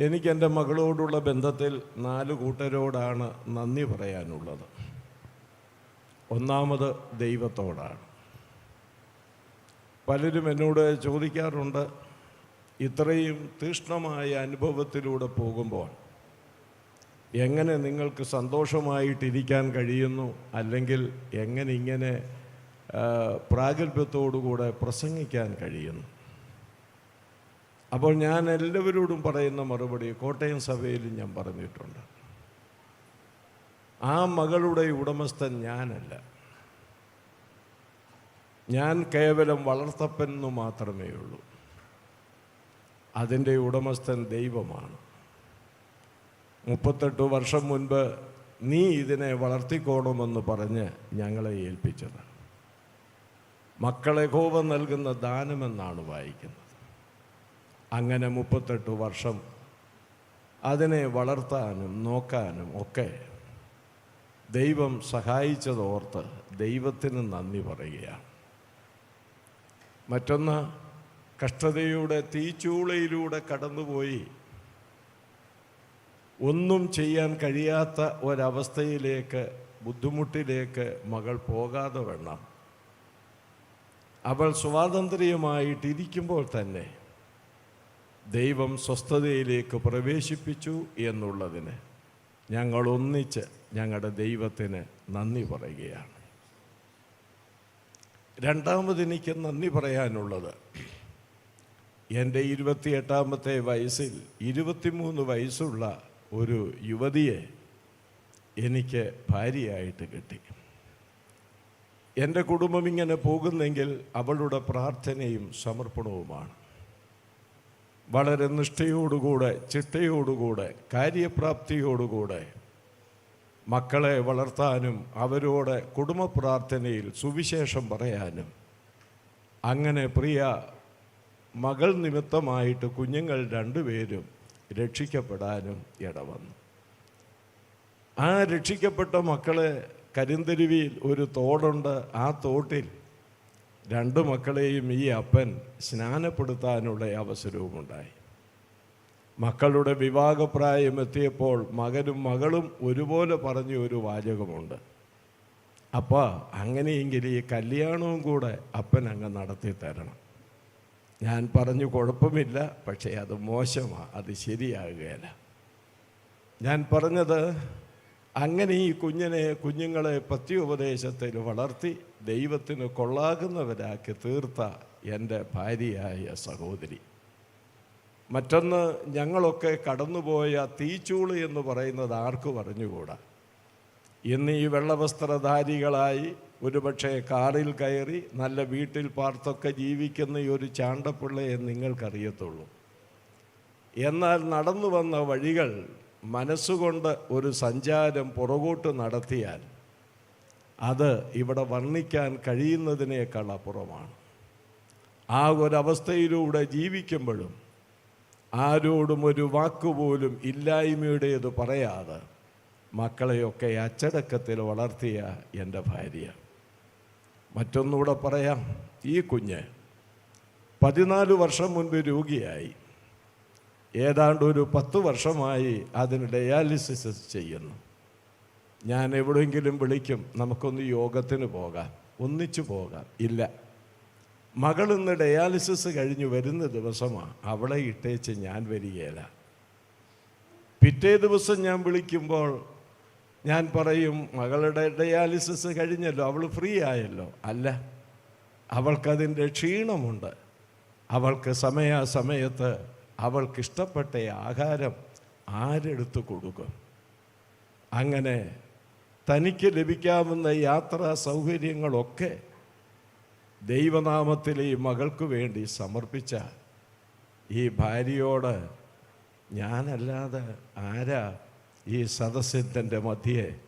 എനിക്ക് എന്റെ മകളോടുള്ള ബന്ധത്തിൽ നാല് കൂട്ടരോടാണ് നന്ദി പറയാനുള്ളത്. ഒന്നാമത് ദൈവത്തോടാണ്. പലരും എന്നോട് ചോദിക്കാറുണ്ട് ഇത്രയും തീഷ്ണമായ അനുഭവത്തിലൂടെ പോകുമ്പോൾ എങ്ങനെ നിങ്ങൾക്ക് സന്തോഷമായിട്ടിരിക്കാൻ കഴിയുന്നു? അല്ലെങ്കിൽ എങ്ങനെ ഇങ്ങനെ പ്രാഗൽഭ്യത്തോടുകൂടെ പ്രസംഗിക്കാൻ കഴിയുന്നു? അപ്പോൾ ഞാൻ എല്ലാവരോടും പറയുന്ന മറുപടി കോട്ടയം സഭയിലും ഞാൻ പറഞ്ഞിട്ടുണ്ട്. ആ മകളുടെ ഉടമസ്ഥൻ ഞാനല്ല. ഞാൻ കേവലം വളർത്തപ്പെന്നു മാത്രമേ ഉള്ളൂ. അതിന്റെ ഉടമസ്ഥൻ ദൈവമാണ്. മുപ്പത്തെട്ട് വർഷം മുൻപ് നീ ഇതിനെ വളർത്തിക്കോണമെന്ന് പറഞ്ഞ് ഞങ്ങളെ ഏൽപ്പിച്ചത്. മക്കളെ കോപം നൽകുന്ന ദാനമെന്നാണ് വായിക്കുന്നത്. അങ്ങനെ മുപ്പത്തെട്ട് വർഷം അതിനെ വളർത്താനും നോക്കാനും ഒക്കെ ദൈവം സഹായിച്ചതോർത്ത് ദൈവത്തിന് നന്ദി പറയുകയാണ്. മറ്റൊന്ന് കഷ്ടതയുടെ തീച്ചൂളയിലൂടെ കടന്നുപോയി ഒന്നും ചെയ്യാൻ കഴിയാത്ത ഒരവസ്ഥയിലേക്ക് ബുദ്ധിമുട്ടിലേക്ക് മകൾ പോകാതെ വേണം അവൾ സ്വാതന്ത്ര്യമായിട്ടിരിക്കുമ്പോൾ തന്നെ ദൈവം സ്വസ്ഥതയിലേക്ക് പ്രവേശിപ്പിച്ചു എന്നുള്ളതിന് ഞങ്ങൾ ഒന്നിച്ച് ഞങ്ങളുടെ ദൈവത്തിന് നന്ദി പറയുകയാണ്. രണ്ടാമത് എനിക്ക് നന്ദി പറയാനുള്ളത് എന്റെ ഇരുപത്തിയെട്ടാമത്തെ വയസ്സിൽ ഇരുപത്തിമൂന്ന് വയസ്സുള്ള ഒരു യുവതിയെ എനിക്ക് ഭാര്യയായിട്ട് കിട്ടി. എന്റെ കുടുംബം ഇങ്ങനെ പോകുന്നെങ്കിൽ അവളുടെ പ്രാർത്ഥനയും സമർപ്പണവുമാണ്. വളരെ നിഷ്ഠയോടുകൂടെ ചിട്ടയോടുകൂടെ കാര്യപ്രാപ്തിയോടുകൂടെ മക്കളെ വളർത്താനും അവരോട് കുടുംബ പ്രാർത്ഥനയിൽ സുവിശേഷം പറയാനും. അങ്ങനെ പ്രിയ മകൾ നിമിത്തമായിട്ട് കുഞ്ഞുങ്ങൾ രണ്ടുപേരും രക്ഷിക്കപ്പെടാനും ഇടവന്നു. ആ രക്ഷിക്കപ്പെട്ട മക്കളെ കരിന്തരുവിയിൽ ഒരു തോടുണ്ട്. ആ തോട്ടിൽ രണ്ട് മക്കളെയും ഈ അപ്പൻ സ്നാനപ്പെടുത്താനുള്ള അവസരവുമുണ്ടായി. മക്കളുടെ വിവാഹപ്രായം എത്തിയപ്പോൾ മകനും മകളും ഒരുപോലെ പറഞ്ഞ ഒരു വാചകമുണ്ട്. അപ്പോൾ അങ്ങനെയെങ്കിൽ ഈ കല്യാണവും കൂടെ അപ്പൻ അങ്ങ് നടത്തി തരണം. ഞാൻ പറഞ്ഞു കുഴപ്പമില്ല പക്ഷേ അത് മോശമാണ് അത് ശരിയാകുകയില്ല. ഞാൻ പറഞ്ഞത് അങ്ങനെ ഈ കുഞ്ഞിനെ കുഞ്ഞുങ്ങളെ പത്യോപദേശത്തിൽ വളർത്തി ദൈവത്തിന് കൊള്ളാകുന്നവരാക്കി തീർത്ത എന്റെ ഭാര്യയായ സഹോദരി. മറ്റൊന്ന് ഞങ്ങളൊക്കെ കടന്നുപോയ തീച്ചൂൾ എന്ന് പറയുന്നത് ആർക്കു പറഞ്ഞുകൂടാ ഇന്ന് ഈ വെള്ളവസ്ത്രധാരികളായി ഒരുപക്ഷെ കാറിൽ കയറി നല്ല വീട്ടിൽ പാർത്തൊക്കെ ജീവിക്കുന്ന ഈ ഒരു ചാണ്ടപ്പിള്ളയെ നിങ്ങൾക്കറിയത്തുള്ളൂ. എന്നാൽ നടന്നു വന്ന വഴികൾ മനസ്സുകൊണ്ട് ഒരു സഞ്ചാരം പുറകോട്ട് നടത്തിയാൽ അത് ഇവിടെ വർണിക്കാൻ കഴിയുന്നതിനേക്കാൾ അപ്പുറമാണ്. ആ ഒരവസ്ഥയിലൂടെ ജീവിക്കുമ്പോഴും ആരോടും ഒരു വാക്കുപോലും ഇല്ലായ്മയുടേത് പറയാതെ മക്കളെയൊക്കെ അച്ചടക്കത്തിൽ വളർത്തിയ എന്റെ ഭാര്യ. മറ്റൊന്നുകൂടെ പറയാം. ഈ കുഞ്ഞ് പതിനാല് വർഷം മുൻപ് രോഗിയായി. ഏതാണ്ട് ഒരു പത്ത് വർഷമായി അതിന് ഡയാലിസിസ് ചെയ്യുന്നു. ഞാൻ എവിടെയെങ്കിലും വിളിക്കും നമുക്കൊന്ന് യോഗത്തിന് പോകാം. ഒന്നിച്ചു പോകാം. ഇല്ല. മകൾ ഇന്ന് ഡയാലിസിസ് കഴിഞ്ഞ് വരുന്ന ദിവസമാണ് അവളെ ഇട്ടേച്ച് ഞാൻ വരികയില്ല പിറ്റേ ദിവസം ഞാൻ വിളിക്കുമ്പോൾ ഞാൻ പറയും മകളുടെ ഡയാലിസിസ് കഴിഞ്ഞല്ലോ അവൾ ഫ്രീ ആയല്ലോ. അല്ല. അവൾക്കതിന്റെ ക്ഷീണമുണ്ട്. അവൾക്ക് സമയാസമയത്ത് അവൾക്കിഷ്ടപ്പെട്ട ആഹാരം ആരെടുത്ത് കൊടുക്കും? അങ്ങനെ തനിക്ക് ലഭിക്കാവുന്ന യാത്രാ സൗകര്യങ്ങളൊക്കെ ദൈവനാമത്തിൽ ഈ മകൾക്ക് വേണ്ടി സമർപ്പിച്ച ഈ ഭാര്യയോട് ഞാനല്ലാതെ ആരാ ഈ സദസ്യത്തിന്റെ മധ്യേ?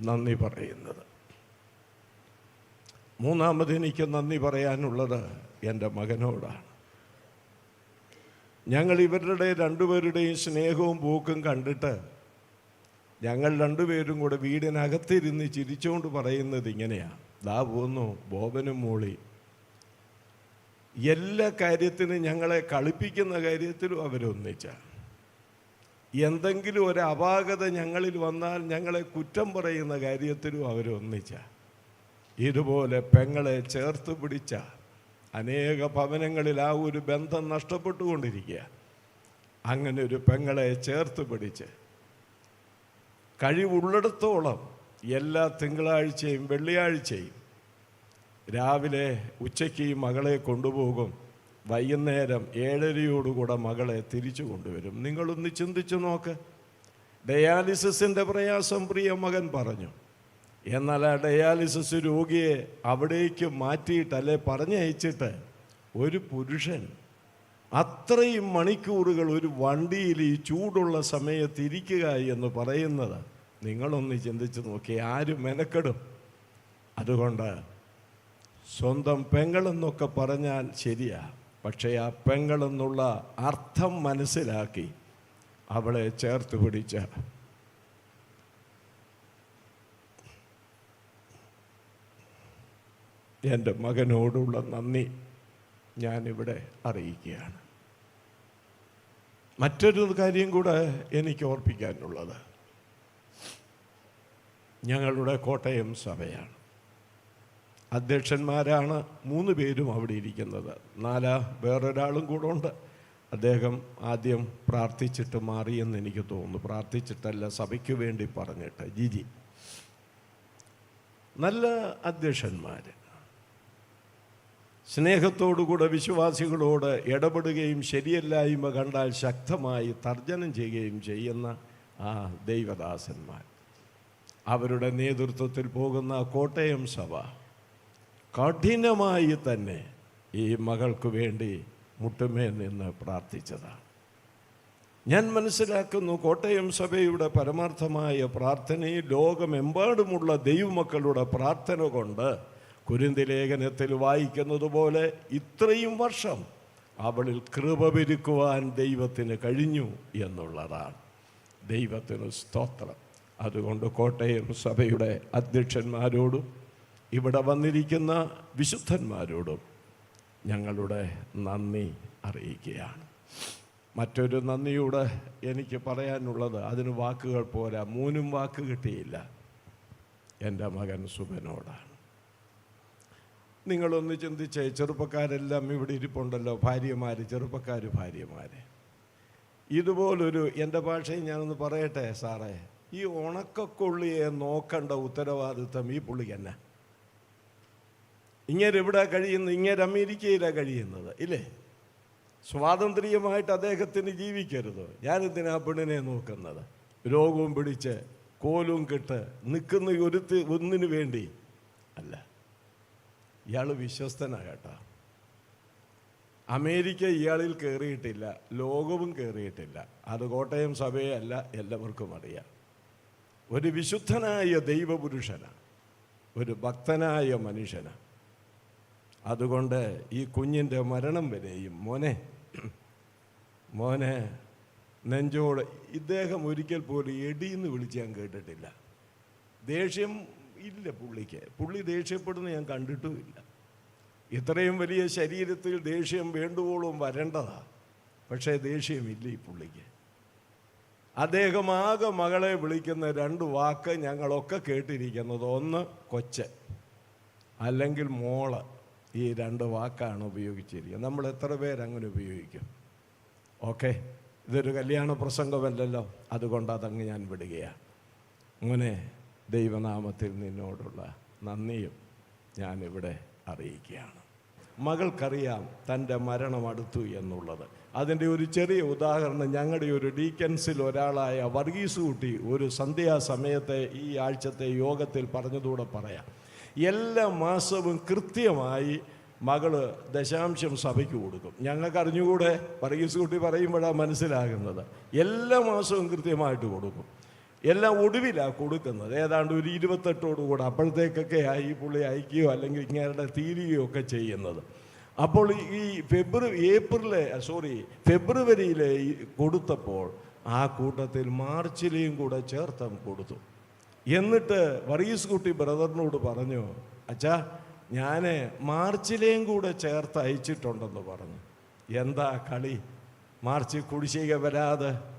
നന്ദി പറയുന്നത്. മൂന്നാമത് എനിക്ക് നന്ദി പറയാനുള്ളത് എന്റെ മകനോടാണ്. ഞങ്ങൾ ഇവരുടെ രണ്ടുപേരുടെയും സ്നേഹവും പൂക്കും കണ്ടിട്ട് ഞങ്ങൾ രണ്ടുപേരും കൂടെ വീടിനകത്തിരുന്ന് ചിരിച്ചുകൊണ്ട് പറയുന്നത് ഇങ്ങനെയാണ് ദാ പോന്നു ബോബനും മോളി. എല്ലാ കാര്യത്തിനും ഞങ്ങളെ കളിപ്പിക്കുന്ന കാര്യത്തിലും അവരൊന്നിച്ച. എന്തെങ്കിലും ഒരു അപാകത ഞങ്ങളിൽ വന്നാൽ ഞങ്ങളെ കുറ്റം പറയുന്ന കാര്യത്തിലും അവരൊന്നിച്ച. ഇതുപോലെ പെങ്ങളെ ചേർത്ത് പിടിച്ച. അനേക ഭവനങ്ങളിൽ ആ ഒരു ബന്ധം നഷ്ടപ്പെട്ടുകൊണ്ടിരിക്കുക. അങ്ങനെ ഒരു പെങ്ങളെ ചേർത്ത് പിടിച്ച് കഴിവുള്ളിടത്തോളം എല്ലാ തിങ്കളാഴ്ചയും വെള്ളിയാഴ്ചയും രാവിലെ ഉച്ചയ്ക്ക് മകളെ കൊണ്ടുപോകും. വൈകുന്നേരം ഏഴരയോടുകൂടെ മകളെ തിരിച്ചു കൊണ്ടുവരും. നിങ്ങളൊന്ന് ചിന്തിച്ചു നോക്ക്. ഡയാലിസിസിന്റെ പ്രയാസം പ്രിയ മകൻ പറഞ്ഞു. എന്നാൽ ആ ഡയാലിസിസ് രോഗിയെ അവിടേക്ക് മാറ്റിയിട്ടല്ലേ പറഞ്ഞയച്ചിട്ട്? ഒരു പുരുഷൻ അത്രയും മണിക്കൂറുകൾ ഒരു വണ്ടിയിൽ ഈ ചൂടുള്ള സമയത്ത് ഇരിക്കുക എന്ന് പറയുന്നത് നിങ്ങളൊന്ന് ചിന്തിച്ച് നോക്കി ആര് മെനക്കെടും. അതുകൊണ്ട് സ്വന്തം പെങ്ങളെന്നൊക്കെ പറഞ്ഞാൽ ശരിയാ പക്ഷേ ആ പെങ്ങളെന്നുള്ള അർത്ഥം മനസ്സിലാക്കി അവളെ ചേർത്ത് പിടിച്ച. എന്റെ മകനോടുള്ള നന്ദി. ഞാനിവിടെ അറിയിക്കുകയാണ്. മറ്റൊരു കാര്യം കൂടെ എനിക്ക് ഓർപ്പിക്കാനുള്ളത്. ഞങ്ങളുടെ കോട്ടയം സഭയാണ്. അധ്യക്ഷന്മാരാണ് മൂന്ന് പേരും അവിടെ ഇരിക്കുന്നത്. നാലാ വേറൊരാളും കൂടെ ഉണ്ട്. അദ്ദേഹം ആദ്യം പ്രാർത്ഥിച്ചിട്ട് മാറിയെന്ന് എനിക്ക് തോന്നുന്നു. പ്രാർത്ഥിച്ചിട്ടല്ല സഭയ്ക്ക് വേണ്ടി പറഞ്ഞിട്ട്. ജിജി. നല്ല അധ്യക്ഷന്മാർ സ്നേഹത്തോടുകൂടെ വിശ്വാസികളോട് ഇടപെടുകയും ശരിയല്ലായ്മ കണ്ടാൽ ശക്തമായി തർജനം ചെയ്യുകയും ചെയ്യുന്ന ആ ദൈവദാസന്മാർ. അവരുടെ നേതൃത്വത്തിൽ പോകുന്ന കോട്ടയം സഭ കഠിനമായി തന്നെ ഈ മകൾക്ക് വേണ്ടി മുട്ടുമേ നിന്ന് പ്രാർത്ഥിച്ചതാണ്. ഞാൻ മനസ്സിലാക്കുന്നു കോട്ടയം സഭയുടെ പരമാർത്ഥമായ പ്രാർത്ഥനയിൽ ലോകമെമ്പാടുമുള്ള ദൈവമക്കളുടെ പ്രാർത്ഥന കൊണ്ട് കുരുന്തി ലേഖനത്തിൽ വായിക്കുന്നത് പോലെ ഇത്രയും വർഷം അവളിൽ കൃപ പെരുക്കുവാൻ ദൈവത്തിന് കഴിഞ്ഞു എന്നുള്ളതാണ്. ദൈവത്തിന് സ്തോത്രം. അതുകൊണ്ട് കോട്ടയം സഭയുടെ അധ്യക്ഷന്മാരോടും ഇവിടെ വന്നിരിക്കുന്ന വിശുദ്ധന്മാരോടും ഞങ്ങളുടെ നന്ദി അറിയിക്കുകയാണ്. മറ്റൊരു നന്ദിയോട് എനിക്ക് പറയാനുള്ളത് അതിന് വാക്കുകൾ പോരാ മൂന്നും വാക്ക് കിട്ടിയില്ല. എന്റെ മകൻ സുബനോടാണ്. നിങ്ങളൊന്ന് ചിന്തിച്ചേ ചെറുപ്പക്കാരെല്ലാം ഇവിടെ ഇരിപ്പുണ്ടല്ലോ ഭാര്യമാർ ചെറുപ്പക്കാർ ഭാര്യമാർ ഇതുപോലൊരു എന്റെ ഭാഷയിൽ ഞാനൊന്ന് പറയട്ടെ സാറേ? ഈ ഉണക്കക്കൊള്ളിയെ നോക്കേണ്ട ഉത്തരവാദിത്വം ഈ പുള്ളിക്ക് തന്നെ ഇങ്ങനെ ഇവിടെ കഴിയുന്നത്? ഇങ്ങനെ അമേരിക്കയിലാണ് കഴിയുന്നത് ഇല്ലേ? സ്വാതന്ത്ര്യമായിട്ട് അദ്ദേഹത്തിന് ജീവിക്കരുത്? ഞാനെന്തിനാ പെണ്ണിനെ നോക്കുന്നത്? രോഗവും പിടിച്ച് കോലും കെട്ട് നിൽക്കുന്ന ഒരുത്ത് ഒന്നിനു വേണ്ടി അല്ല. ഇയാൾ വിശ്വസ്തനാ കേട്ടോ. അമേരിക്ക ഇയാളിൽ കയറിയിട്ടില്ല ലോകവും കയറിയിട്ടില്ല അത് കോട്ടയം സഭയെ അല്ല എല്ലാവർക്കും അറിയാം. ഒരു വിശുദ്ധനായ ദൈവപുരുഷനാണ് ഒരു ഭക്തനായ മനുഷ്യനാണ് അതുകൊണ്ട് ഈ കുഞ്ഞിന്റെ മരണം വരെയും മോനെ മോനെ നെഞ്ചോട് ഇദ്ദേഹം ഒരിക്കൽ പോലും എടിയെന്ന് വിളിച്ച് ഞാൻ കേട്ടിട്ടില്ല. ദേഷ്യം ഇല്ല പുള്ളിക്ക്. പുള്ളി ദേഷ്യപ്പെടുന്ന ഞാൻ കണ്ടിട്ടുമില്ല. ഇത്രയും വലിയ ശരീരത്തിൽ ദേഷ്യം വേണ്ടുവോളും വരേണ്ടതാ. പക്ഷേ ദേഷ്യമില്ല ഈ പുള്ളിക്ക്. അദ്ദേഹം ആകെ മകളെ വിളിക്കുന്ന രണ്ട് വാക്ക് ഞങ്ങളൊക്കെ കേട്ടിരിക്കുന്നത്. ഒന്ന് കൊച്ച് അല്ലെങ്കിൽ മോൾ ഈ രണ്ട് വാക്കാണ് ഉപയോഗിച്ചിരിക്കുന്നത്. നമ്മൾ എത്ര പേരങ്ങനെ ഉപയോഗിക്കും? ഓക്കെ ഇതൊരു കല്യാണ പ്രസംഗമല്ലല്ലോ. അതുകൊണ്ട് അതങ്ങ് ഞാൻ വിടുകയാണ്. അങ്ങനെ ദൈവനാമത്തിൽ നിന്നോടുള്ള നന്ദിയും ഞാനിവിടെ അറിയിക്കുകയാണ്. മകൾക്കറിയാം തന്റെ മരണം അടുത്തു എന്നുള്ളത്. അതിന്റെ ഒരു ചെറിയ ഉദാഹരണം ഞങ്ങളുടെ ഒരു ഡീക്കൻസിൽ ഒരാളായ വർഗീസ് കുട്ടി ഒരു സന്ധ്യാസമയത്തെ ഈ ആഴ്ചത്തെ യോഗത്തിൽ പറഞ്ഞതുകൂടെ പറയാം. എല്ലാ മാസവും കൃത്യമായി മകൾ ദശാംശം സഭയ്ക്ക് കൊടുക്കും. ഞങ്ങൾക്ക് അറിഞ്ഞുകൂടെ? വർഗീസ് കുട്ടി പറയുമ്പോഴാണ് മനസ്സിലാകുന്നത്. എല്ലാ മാസവും കൃത്യമായിട്ട് കൊടുക്കും. എല്ലാം ഒടുവിലാണ് കൊടുക്കുന്നത്. ഏതാണ്ട് ഒരു ഇരുപത്തെട്ടോട് കൂടെ അപ്പോഴത്തേക്കൊക്കെ ആയി പുള്ളി അയക്കുകയോ അല്ലെങ്കിൽ ഇങ്ങനെ തീരുകയോ ഒക്കെ ചെയ്യുന്നത്. അപ്പോൾ ഈ ഫെബ്രുവരി ഏപ്രിലെ സോറി ഫെബ്രുവരിയിലെ കൊടുത്തപ്പോൾ ആ കൂട്ടത്തിൽ മാർച്ചിലെയും കൂടെ ചേർത്തം കൊടുത്തു. എന്നിട്ട് വറീസ് കുട്ടി ബ്രദറിനോട് പറഞ്ഞു അച്ഛാ ഞാൻ മാർച്ചിലെയും കൂടെ ചേർത്ത് അയച്ചിട്ടുണ്ടെന്ന് പറഞ്ഞു. എന്താ കളി? മാർച്ചിൽ കുടിശ്ശിക വരാതെ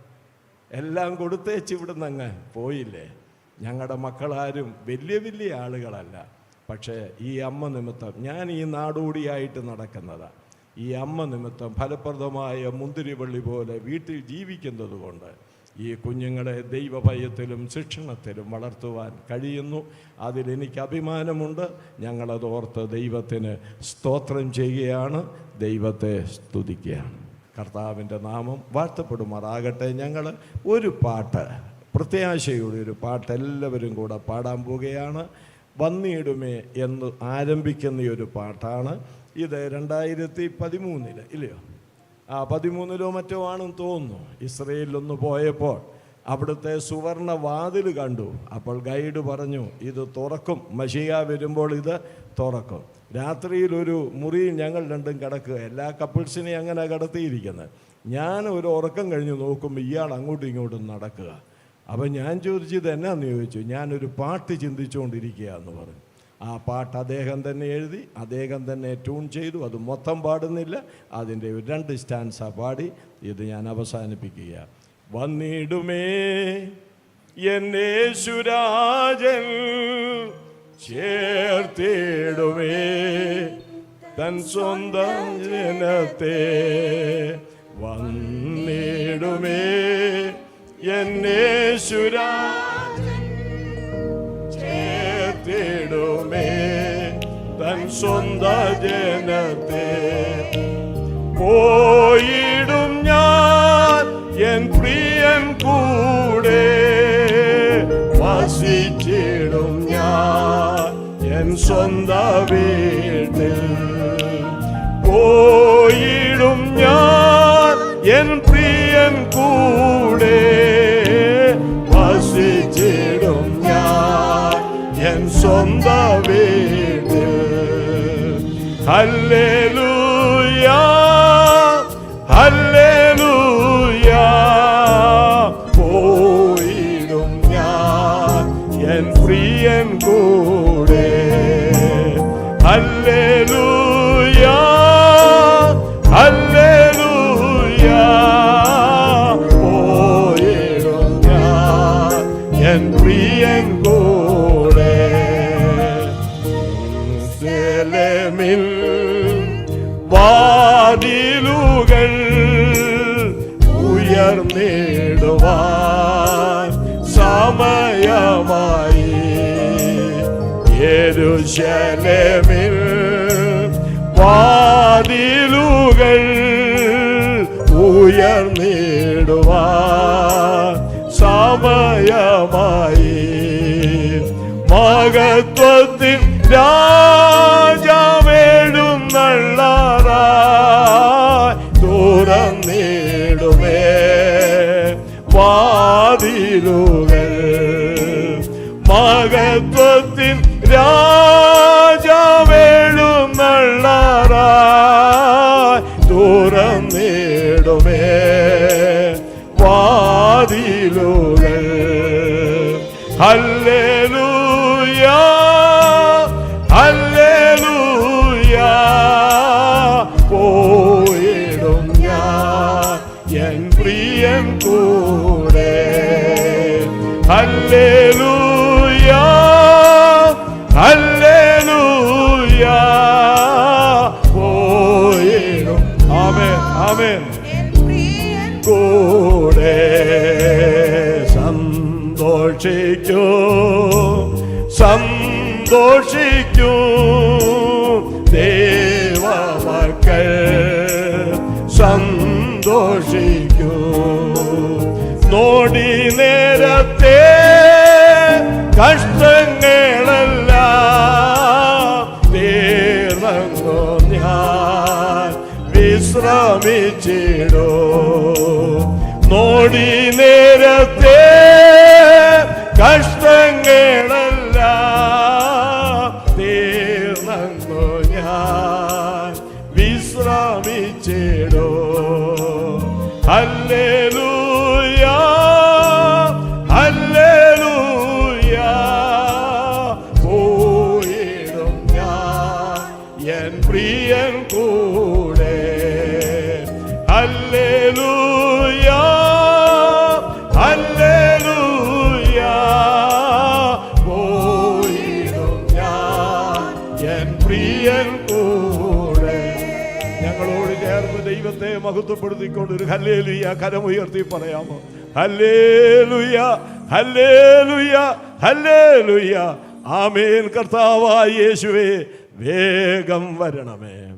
എല്ലാം കൊടുത്തേച്ച് ഇവിടുന്ന് അങ്ങ് പോയില്ലേ? ഞങ്ങളുടെ മക്കളാരും വലിയ വലിയ ആളുകളല്ല. പക്ഷേ ഈ അമ്മ നിമിത്തം ഞാൻ ഈ നാടോടിയായിട്ട് നടക്കുന്നതാണ് ഈ അമ്മ നിമിത്തം ഫലപ്രദമായ മുന്തിരിവള്ളി പോലെ വീട്ടിൽ ജീവിക്കുന്നത് കൊണ്ട് ഈ കുഞ്ഞുങ്ങളെ ദൈവഭയത്തിലും ശിക്ഷണത്തിലും വളർത്തുവാൻ കഴിയുന്നു. അതിലെനിക്ക് അഭിമാനമുണ്ട്. ഞങ്ങളത് ഓർത്ത് ദൈവത്തിന് സ്തോത്രം ചെയ്യുകയാണ്. ദൈവത്തെ സ്തുതിക്കുകയാണ്. കർത്താവിന്റെ നാമം വാഴ്ത്തപ്പെടുമാറാകട്ടെ. ഞങ്ങൾ ഒരു പാട്ട് പ്രത്യാശയുടെ ഒരു പാട്ട് എല്ലാവരും കൂടെ പാടാൻ പോവുകയാണ്. വന്നിടുമേ എന്ന് ആരംഭിക്കുന്ന ഒരു പാട്ടാണ്. ഇത് രണ്ടായിരത്തി പതിമൂന്നിൽ ഇല്ലയോ? ആ പതിമൂന്നിലോ മറ്റോ ആണെന്ന് തോന്നുന്നു. ഇസ്രയേലിലൊന്ന് പോയപ്പോൾ അവിടുത്തെ സുവർണ വാതിൽ കണ്ടു. അപ്പോൾ ഗൈഡ് പറഞ്ഞു ഇത് തുറക്കും. മഷിക വരുമ്പോൾ ഇത് തുറക്കും. രാത്രിയിൽ ഒരു മുറിയിൽ ഞങ്ങൾ രണ്ടും കിടക്കുക. എല്ലാ കപ്പിൾസിനെയും അങ്ങനെ കിടത്തിയിരിക്കുന്നത് ഞാൻ ഒരു ഉറക്കം കഴിഞ്ഞ് നോക്കുമ്പോൾ ഇയാൾ അങ്ങോട്ടും ഇങ്ങോട്ടും നടക്കുക. അപ്പം ഞാൻ ചോദിച്ചത് എന്നാന്ന് ചോദിച്ചു? ഞാനൊരു പാട്ട് ചിന്തിച്ചുകൊണ്ടിരിക്കുക എന്ന് പറഞ്ഞു. ആ പാട്ട് അദ്ദേഹം തന്നെ എഴുതി അദ്ദേഹം തന്നെ ട്യൂൺ ചെയ്തു. അത് മൊത്തം പാടുന്നില്ല. അതിന്റെ രണ്ട് സ്റ്റാൻസ പാടി. ഇത് ഞാൻ അവസാനിപ്പിക്കുക വന്നിടുമേ. എന്നേശുരാജൻ ചേർത്തിടുമേ. തൻ സ്വന്തം ജനത്തെ വന്നിടുമേ. എന്നേശുരാജൻ ചേർത്തിടുമേ. തൻ സ്വന്തം ജനത്തെ പോയിടും എൻ സ്വന്ത വീട്ടിൽ പോയിടും ഞാൻ എൻ പ്രിയൻ കൂടെ. വസിച്ചിടും ഞാൻ എൻ സ്വന്ത വീട്ടിൽ. ഹല്ലേലൂയ പ്രിയൻ കൂടെ സെലമിൽ വാതിലുകൾ ഉയർന്നിടുവാൻ സമയമായി. യെരൂശലേമിൽ മഹത്വത്തിൻ രാജാവേടും നള്ളാറായി തുറന്നിടുമേ വാതിലുകൾ മഹത്വത്തിൻ രാജാവേടും നള്ളാറായി തുറന്നിടുമേ വാതിലുകൾ ഹല്ലേലൂയ കൂടെ സന്തോഷിക്കൂ സന്തോഷിക്കൂ. ദേവമക്കൾ സന്തോഷിക്കൂ. നോടി വിശ്രമിച്ചിടൂ നോടി നേരത്തെ മഹത്വപ്പെടുത്തിക്കൊണ്ട് ഒരു ഹല്ലേലുയ കരമുയർത്തി പറയാമോ? ഹല്ലേലുയ ഹല്ലേലുയ ഹല്ലേലുയ. ആമേൻ. കർത്താവായ യേശുവേ വേഗം വരണമേ.